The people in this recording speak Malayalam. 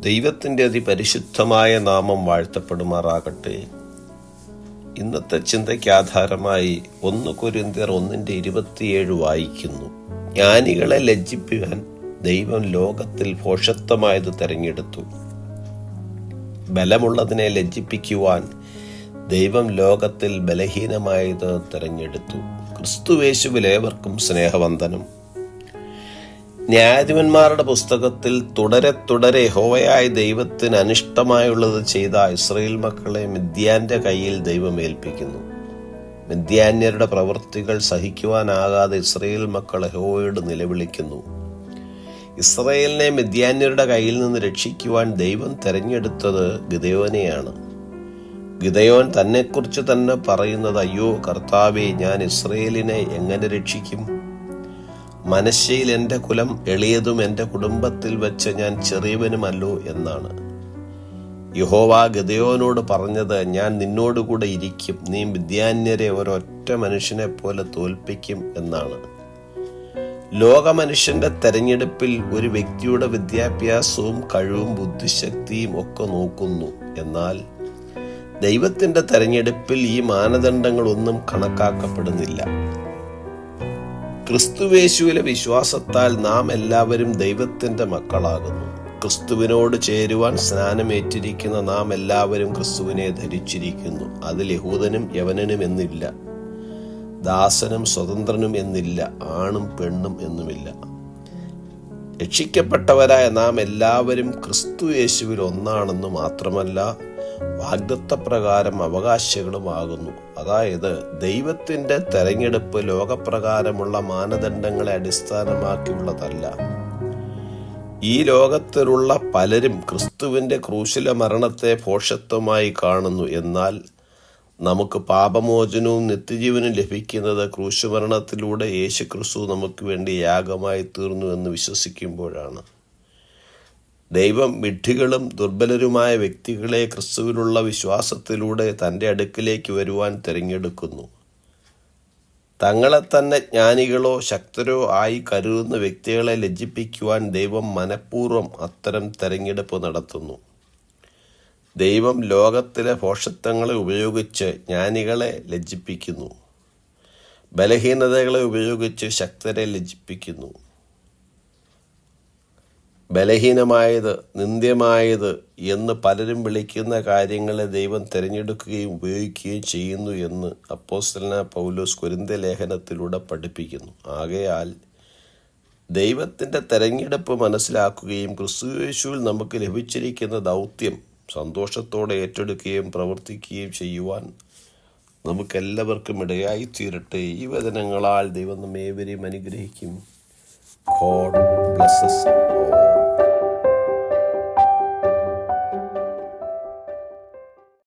ദൈവത്തിന്റെ അതിപരിശുദ്ധമായ നാമം വാഴ്ത്തപ്പെടുമാറാകട്ടെ. ഇന്നത്തെ ചിന്തയ്ക്ക് ആധാരമായി ഒന്ന് കുരിന്തിയർ ഒന്നിന്റെ ഇരുപത്തിയേഴ് വായിക്കുന്നു. ജ്ഞാനികളെ ലജ്ജിപ്പിക്കാൻ ദൈവം ലോകത്തിൽ ഭോഷത്വമായത് തെരഞ്ഞെടുത്തു. ബലമുള്ളതിനെ ലജ്ജിപ്പിക്കുവാൻ ദൈവം ലോകത്തിൽ ബലഹീനമായത് തെരഞ്ഞെടുത്തു. ക്രിസ്തുവേശുവിലേവർക്കും സ്നേഹവന്ദനം. ന്യായാധിപന്മാരുടെ പുസ്തകത്തിൽ തുടരെ തുടരെ ഹോവയായ ദൈവത്തിന് അനിഷ്ടമായുള്ളത് ചെയ്ത ഇസ്രയേൽ മക്കളെ മിദ്യാന്റെ കയ്യിൽ ദൈവം ഏൽപ്പിക്കുന്നു. മിദ്യാന്യരുടെ പ്രവൃത്തികൾ സഹിക്കുവാനാകാതെ ഇസ്രയേൽ മക്കൾ ഹോവയോട് നിലവിളിക്കുന്നു. ഇസ്രയേലിനെ മിദ്യാന്യരുടെ കയ്യിൽ നിന്ന് രക്ഷിക്കുവാൻ ദൈവം തെരഞ്ഞെടുത്തത് ഗിതയോനെയാണ് ഗിതയോൻ തന്നെക്കുറിച്ച് തന്നെ പറയുന്നത് അയ്യോ കർത്താവെ ഞാൻ ഇസ്രയേലിനെ എങ്ങനെ രക്ഷിക്കും? മനശ്ശയിൽ എന്റെ കുലം എളിയതും എന്റെ കുടുംബത്തിൽ വെച്ച് ഞാൻ ചെറിയവനുമല്ലോ എന്നാണ്. യഹോവ ഗതയോനോട് പറഞ്ഞത് ഞാൻ നിന്നോടുകൂടെ ഇരിക്കും. നീ വിദ്യാന്യരെ ഒരൊറ്റ മനുഷ്യനെ പോലെ തോൽപ്പിക്കും എന്നാണ്. ലോകമനുഷ്യന്റെ തെരഞ്ഞെടുപ്പിൽ ഒരു വ്യക്തിയുടെ വിദ്യാഭ്യാസവും കഴിവും ബുദ്ധിശക്തിയും ഒക്കെ നോക്കുന്നു. എന്നാൽ ദൈവത്തിന്റെ തെരഞ്ഞെടുപ്പിൽ ഈ മാനദണ്ഡങ്ങളൊന്നും കണക്കാക്കപ്പെടുന്നില്ല. ക്രിസ്തുവേശുവിലെ വിശ്വാസത്താൽ നാം എല്ലാവരും ദൈവത്തിന്റെ മക്കളാകുന്നു. ക്രിസ്തുവിനോട് ചേരുവാൻ സ്നാനമേറ്റിരിക്കുന്ന നാം എല്ലാവരും ക്രിസ്തുവിനെ ധരിച്ചിരിക്കുന്നു. അത് യഹൂദനും യവനനും എന്നില്ല. ദാസനും സ്വതന്ത്രനും എന്നില്ല. ആണും പെണ്ണും എന്നുമില്ല. രക്ഷിക്കപ്പെട്ടവരായ നാം എല്ലാവരും ക്രിസ്തു യേശുവിൽ ഒന്നാണെന്ന് മാത്രമല്ല വാഗ്ദത്തപ്രകാരം അവകാശികളുമാകുന്നു. അതായത് ദൈവത്തിന്റെ തെരഞ്ഞെടുപ്പ് ലോകപ്രകാരമുള്ള മാനദണ്ഡങ്ങളെ അടിസ്ഥാനമാക്കിയുള്ളതല്ല. ഈ ലോകത്തിലുള്ള പലരും ക്രിസ്തുവിന്റെ ക്രൂശില മരണത്തെ ഭോഷത്വമായി കാണുന്നു. എന്നാൽ നമുക്ക് പാപമോചനവും നിത്യജീവനും ലഭിക്കുന്നത് ക്രൂശുമരണത്തിലൂടെ യേശു ക്രിസ്തു നമുക്ക് വേണ്ടി യാഗമായി തീർന്നു എന്ന് വിശ്വസിക്കുമ്പോഴാണ്. ദൈവം വിഡ്ഢികളും ദുർബലരുമായ വ്യക്തികളെ ക്രിസ്തുവിലുള്ള വിശ്വാസത്തിലൂടെ തന്റെ അടുക്കിലേക്ക് വരുവാൻ തിരഞ്ഞെടുക്കുന്നു. തങ്ങളെ തന്നെ ജ്ഞാനികളോ ശക്തരോ ആയി കരുതുന്ന വ്യക്തികളെ ലജ്ജിപ്പിക്കുവാൻ ദൈവം മനഃപൂർവം അത്തരം തെരഞ്ഞെടുപ്പ് നടത്തുന്നു. ദൈവം ലോകത്തിലെ ഭോഷത്വങ്ങളെ ഉപയോഗിച്ച് ജ്ഞാനികളെ ലജ്ജിപ്പിക്കുന്നു. ബലഹീനതകളെ ഉപയോഗിച്ച് ശക്തരെ ലജ്ജിപ്പിക്കുന്നു. ബലഹീനമായത് നിന്ദ്യമായത് എന്ന് പലരും വിളിക്കുന്ന കാര്യങ്ങളെ ദൈവം തിരഞ്ഞെടുക്കുകയും ഉപയോഗിക്കുകയും ചെയ്യുന്നു എന്ന് അപ്പോസ്റ്റലന പൗലോസ് കുരിന്ത ലേഖനത്തിലൂടെ പഠിപ്പിക്കുന്നു. ആകയാൽ ദൈവത്തിന്റെ തെരഞ്ഞെടുപ്പ് മനസ്സിലാക്കുകയും ക്രിസ്തുവേശുവിൽ നമുക്ക് ലഭിച്ചിരിക്കുന്ന ദൗത്യം സന്തോഷത്തോടെ ഏറ്റെടുക്കുകയും പ്രവർത്തിക്കുകയും ചെയ്യുവാൻ നമുക്കെല്ലാവർക്കും ഇടയായി തീരട്ടെ. ഈ വചനങ്ങളാൽ ദൈവം നമ്മേവരെയും അനുഗ്രഹിക്കും. God blesses all